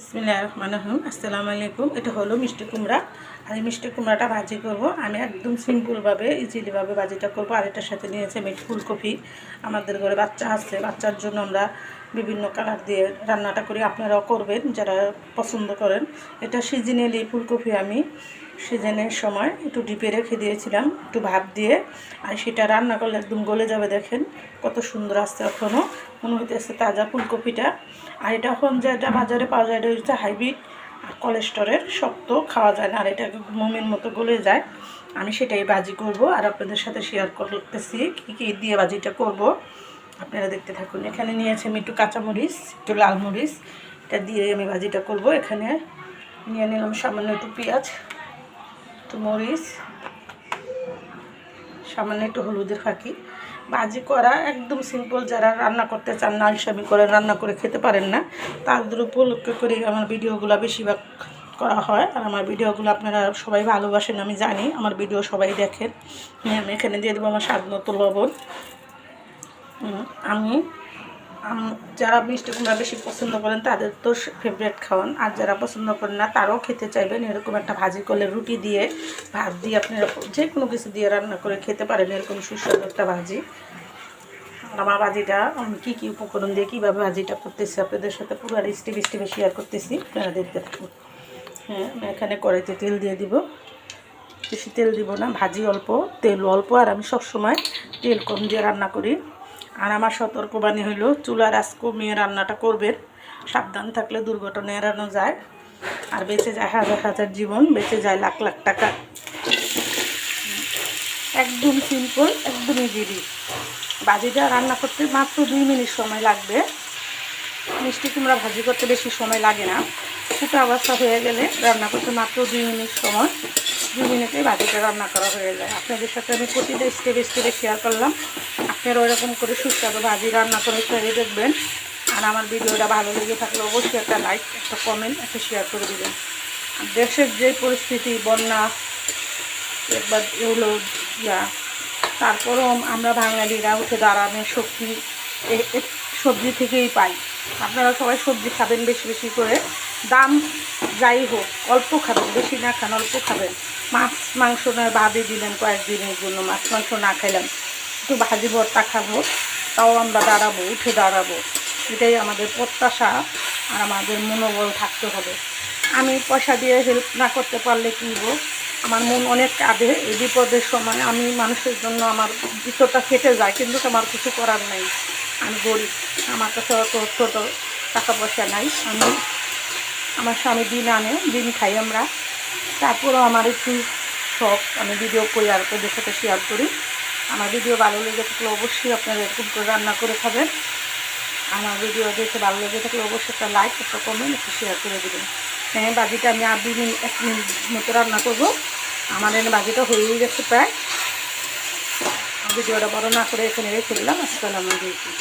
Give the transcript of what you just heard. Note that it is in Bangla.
বিসমিল্লাহ রহমান রহিম আসসালামু আলাইকুম। এটা হলো মিষ্টি কুমড়া। আর এই মিষ্টি কুমড়াটা ভাজি করব। আমি একদম সিম্পলভাবে, ইজিলিভাবে ভাজিটা করব। আর এটার সাথে নিয়েছে আমি ফুলকপি। আমাদের ঘরে বাচ্চা আছে। বাচ্চার জন্য আমরা বিভিন্ন কালার দিয়ে রান্নাটা করি। আপনারাও করবেন, যারা পছন্দ করেন। এটা সিজনালি ফুলকপি আমি সিজনের সময় একটু ডিপে রেখে দিয়েছিলাম, একটু ভাপ দিয়ে। আর সেটা রান্না করলে একদম গলে যাবে, দেখেন। কত সুন্দর আসছে এখনও মনে হইতেছে তাজা ফুলকপিটা। আর এটা এখন যেটা বাজারে পাওয়া যায়, এটা হচ্ছে হাইব্রিড কোলেস্টরের শক্ত, খাওয়া যায় না। আর এটা মোমের মতো গলে যায়। আমি সেটাই বাজি করব। আর আপনাদের সাথে শেয়ার করতেছি কী কী দিয়ে বাজিটা করব। আপনারা দেখতে থাকুন। এখানে নিয়েছি আমি একটু কাঁচামরিচ, একটু লাল মরিচ এটা দিয়ে আমি ভাজিটা করব। এখানে নিয়ে নিলাম সামান্য একটু পেঁয়াজ। একটু মরিচ, সামান্য একটু হলুদের ফাঁকি। ভাজি করা একদম সিম্পল যারা রান্না করতে চান না আলসামি করে, রান্না করে খেতে পারেন না, তাদের উপলক্ষ করে আমার ভিডিওগুলো বেশিরভাগ করা হয়। আর আমার ভিডিওগুলো আপনারা সবাই ভালোবাসেন, আমি জানি, আমার ভিডিও সবাই দেখেন। আমি এখানে দিয়ে দেবো আমার স্বাদ মতো লবণ। আম- যারা মিষ্টি কুমড়া বেশি পছন্দ করেন, তাদের তো ফেভারিট খাওয়ান। আর যারা পছন্দ করেন না, তারাও খেতে চাইবেন। এরকম একটা ভাজি করলে রুটি দিয়ে, ভাত দিয়ে আপনি এরকম যে কোনো কিছু দিয়ে রান্না করে খেতে পারেন, এরকম সুস্বাদু একটা ভাজি। আমার ভাজিটা আমি কী কী উপকরণ দিয়ে কীভাবে ভাজিটা করতেছি, আপনাদের সাথে পুরো আর রেসিপি রেসিপি শেয়ার করতেছি, আপনারা দেখতে থাকুন। হ্যাঁ আমি এখানে কড়াইতে তেল দিয়ে দিব। বেশি তেল দিব না, ভাজি অল্প, তেল অল্প, আর আমি সবসময় তেল কম দিয়ে রান্না করি। আর আমার সতর্কবাণী হইল চুলার আজ কমিয়ে রান্নাটা করবেন। সাবধান থাকলে দুর্ঘটনা এড়ানো যায়। আর বেঁচে যায় হাজার হাজার জীবন, বেঁচে যায় লাখ লাখ টাকা। একদম সিম্পল একদম ইজিলি ভাজিটা রান্না করতে মাত্র দুই মিনিট সময় লাগবে। মিষ্টি কুমড়া ভাজি করতে বেশি সময় লাগে না। ফুটা অবস্থা হয়ে গেলে রান্না করতে মাত্র দুই মিনিট সময়। দুই মিনিটে ভাজিটা রান্না করা হয়ে যায়। আপনাদের সাথে আমি প্রতিটা স্টেপে স্টেপে শেয়ার করলাম। আপনারা ওইরকম করে সুস্বাদু ভাজি রান্না করে তৈরি দেখবেন। আর আমার ভিডিওটা ভালো লেগে থাকলে অবশ্যই একটা লাইক একটা কমেন্ট একটা শেয়ার করে দেবেন। দেশের যে পরিস্থিতি, বন্যা, একবার এগুলো ইয়া, তারপরেও আমরা বাঙালিরা উঠে দাঁড়ানোর শক্তি সবজি থেকেই পাই। আপনারা সবাই সবজি খাবেন বেশি বেশি করে। দাম যাই হোক, অল্প খাবেন, বেশি না খান, অল্প খাবেন। মাছ, মাংস নয় বাদে দিলেন কয়েকদিনের জন্য মাছ, মাংস না খাইলাম। একটু ভাজি ভর্তা খাব, তাও আমরা দাঁড়াবো, উঠে দাঁড়াবো। এটাই আমাদের প্রত্যাশা আর আমাদের মনোবল থাকতে হবে। আমি পয়সা দিয়ে হেল্প না করতে পারলে কী হব? আমার মন অনেক কাঁদে, এই বিপদের সময় আমি মানুষের জন্য আমার ভিতরটা কেটে যায়, কিন্তু আমার কিছু করার নাই। আমি গরিব, আমার কাছে অত ছোটো টাকা পয়সা নাই। আমি আমার স্বামী দিন আনে, দিন খাই আমরা। তারপরও আমার একটু শখ, আমি ভিডিও করি আর আপনাদের সাথে শেয়ার করি। আমার ভিডিও ভালো লেগে থাকলে অবশ্যই আপনারা এরকম করে রান্না করে খাবেন। আমার ভিডিও দেখে ভালো লেগে থাকলে অবশ্যই একটা লাইক একটা কমেন্ট একটু শেয়ার করে দেবেন। হ্যাঁ বাজিটা আমি আর দুই মিনিট, এক মিনিট মতো রান্না করব। আমার এনে বাজিটা হয়েই গেছে প্রায়। ভিডিওটা বড় না করে এখানে রেখে দিলাম। আসসালামু আলাইকুম।